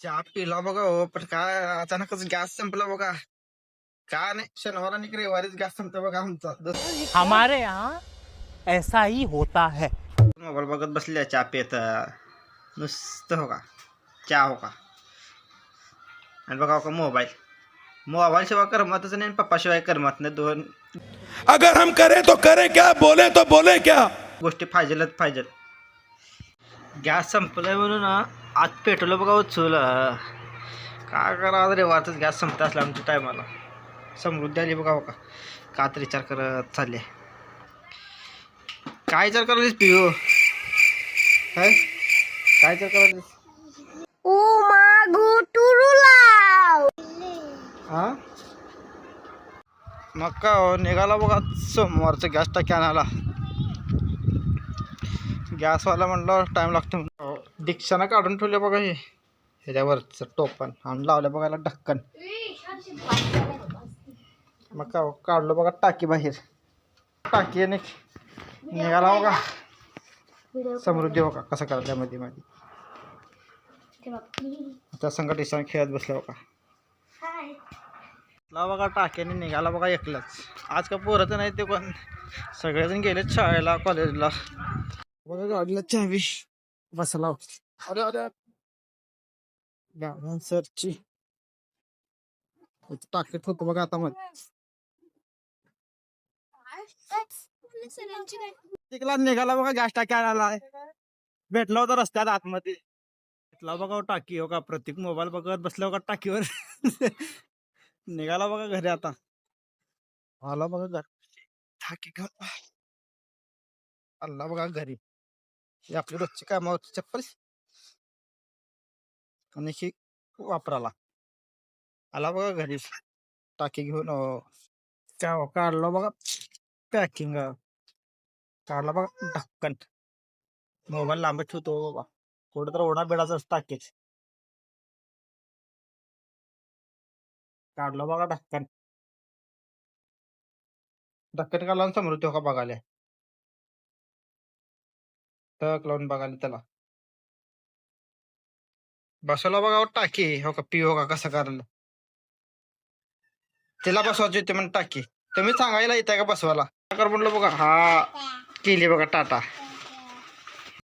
चहा पिला बघा हो पण काय अचानकच गॅस संपला बघा. काय नाही शनिवार आणि रविवारीच गॅस संपतो बघा आमचा. हमारे यहाँ ऐसा ही होता है. मोबाईल बघत बसल्या चहा पित नुसतं हो का चहा हो का आणि बघा का मोबाईल. मोबाईल शिवाय करमतच नाही करमत नाही. दोन अगर हम करें तो करें क्या बोले तो बोले क्या? गोष्टी पाहिजेलच पाहिजे गॅस संपलाय म्हणून ना, आज पेट्रोल बघा उचल काय करा आज रेवारच गॅस संपत असला आमच्या टायमाला. समृद्धी आली बघा का का तर विचार करत चालले. काय विचार करायला पिओ काय काय विचार करायला हा? मग का हो, निघाला बघा सोमवारचं गॅस टाकी आणायला गॅसवाला म्हणलं टाईम लागतो दीक्षानं काढून ठेवले बघा हे. ह्याच्यावरचं टोपण. आणि लावलं बघायला ढक्कन. मग का काढलो काढलं बघा टाकी बाहेर. टाकी निघाला बघा. समृद्धी बघा कसं करायला मध्ये मध्ये आता संकट दिवसाने खेळत बसला बघा. ला बघा टाक्याने निघाला बघा एकलाच. आज का पोरं नाही ते पण. सगळेजण गेलेत शाळेला कॉलेजला मध्ये तिकला निघाला बघा गॅस टाकी आणायला भेटला होता रस्त्यात आतमध्ये भेटला बघा टाकी हो का प्रत्येक मोबाईल बघत बसला बघा टाकीवर निघाला बघा घरी आता। आला बघा घर। टाकी आला बघा घरी ही आपली रोजची कामावरची चप्पल आणि ही वापराला. आला बघा घरी टाकी घेऊन हो. त्या का काढलं बघा. पॅकिंग काढला बघा ढक्कन. मोबाईल लांब ठेवतो हो बाबा. कुठं तर ओढा बिडाचा टाकीच काढलं बघा ढक्कन. ढक्कन काढला समृद्धी हो का बघायला. टक लावून बघायला त्याला. बसवला बघा हो टाकी हो का पी हो का कसं करायला. तिला बसवायची होती म्हणून टाकी. तुम्ही सांगायला येते का बसवायला? कर म्हणलं बघा हा केली बघा टाटा.